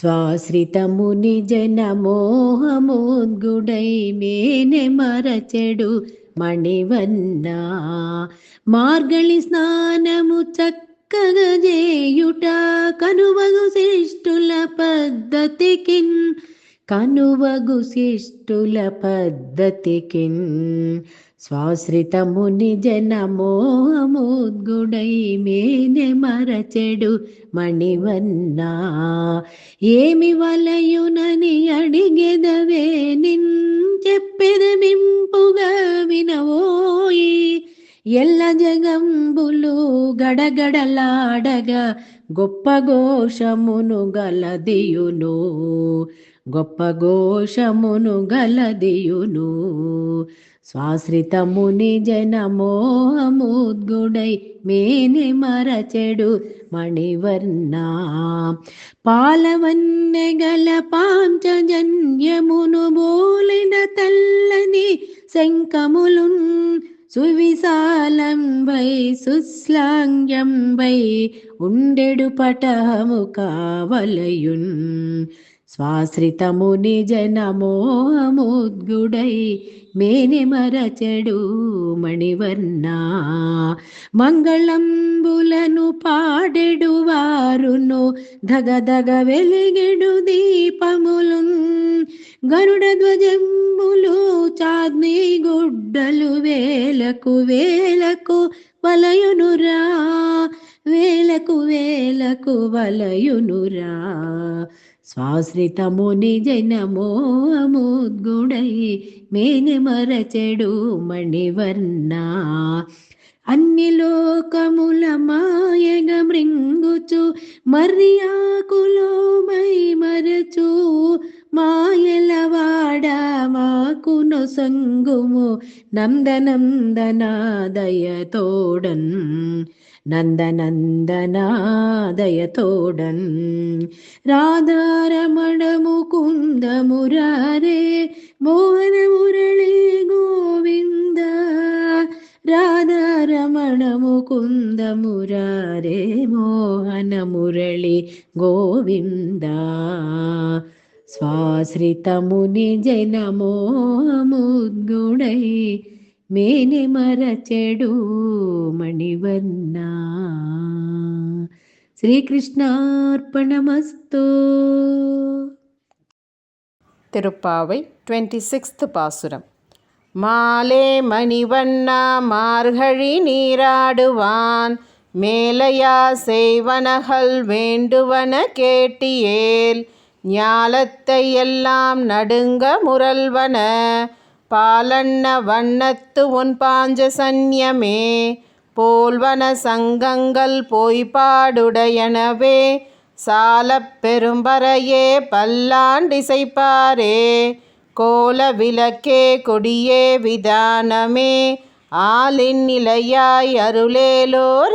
స్వాశ్రితముని జనమోహమోద్గుడై మేనె మరచెడు మణివన్న. మార్గళి స్నానము చక్కగా చేయుట కనువగు శిష్టుల పద్ధతికిన్ కనువగు శిష్టుల పద్ధతికిన్. స్వాశ్రితముని జనమోహమోద్గుడై మేనె మరచెడు మణివన్నా. ఏమి వలయునని అడిగెదవే నిన్ చెప్పెదమింపుగా వినవోయి. ఎల్ల జగంబులు గడగడలాడగా గొప్ప ఘోషమును గలదియును. గొప్ప ఘోషమును గలదియును. స్వాశ్రితముని జనమోహముద్గుడై మేని మరచెడు మణివర్ణ. పాలవన్నెగల పాంచజన్యమును బోలిన తల్లని శంఖములున్ సువిశాలంబై సుశ్లాంగ్యంబై ఉండెడు పటము కావలయున్. స్వాశ్రితముని జనమోహముద్గుడై మేని మరచడు మణివర్ణ. మంగళంబులను పాడెడు వారును ధగధగ వెలిగెడు దీపములు. గరుడ ధ్వజములు చాద్ని గుడ్డలు వేలకు వేలకు వలయునురా. వేలకు వేలకు వలయునురా. స్వాశ్రితముని జనమోముద్గుడై మేని మరచెడు మణివర్ణ. అన్ని లోకముల మాయగ మృంగుచు మర్యాకులో మై మరచు. మాయలవాడ మాకును సంగుము നന്ദനന്ദനാദയതോടൻ നന്ദനന്ദനാദയതോടൻ. രാധാരമണ മുകുന്ദ മുരാരേ മോഹന മുരളി ഗോവിന്ദ. രാധാരമണ മുകുന്ദ മുരാരേ മോഹന മുരളി ഗോവിന്ദ. స్వాశ్రితముని జనమోముద్గుడై మేని మరచెడు మణివన్న శ్రీకృష్ణార్పణమస్తు திருப்பாவை டுவெண்ட்டி சிக்ஸ்த் பாசுரம் மாலே மணிவண்ணா மார்கழி நீராடுவான் மேலையா செய்வனகள் வேண்டுவன கேட்டியேல் ஞாலத்தை எல்லாம் நடுங்க முரல்வன பாலண்ண வண்ணத்து உன் பாஞ்ச சன்யமே போல்வன சங்கங்கள் பொய்பாடுடையனவே சாலப் பெரும்பறையே பல்லாண்டிசைப்பாரே கோல விளக்கே கொடியே விதானமே ஆளின் நிலையாய் அருளேலோரெம்பாவாய்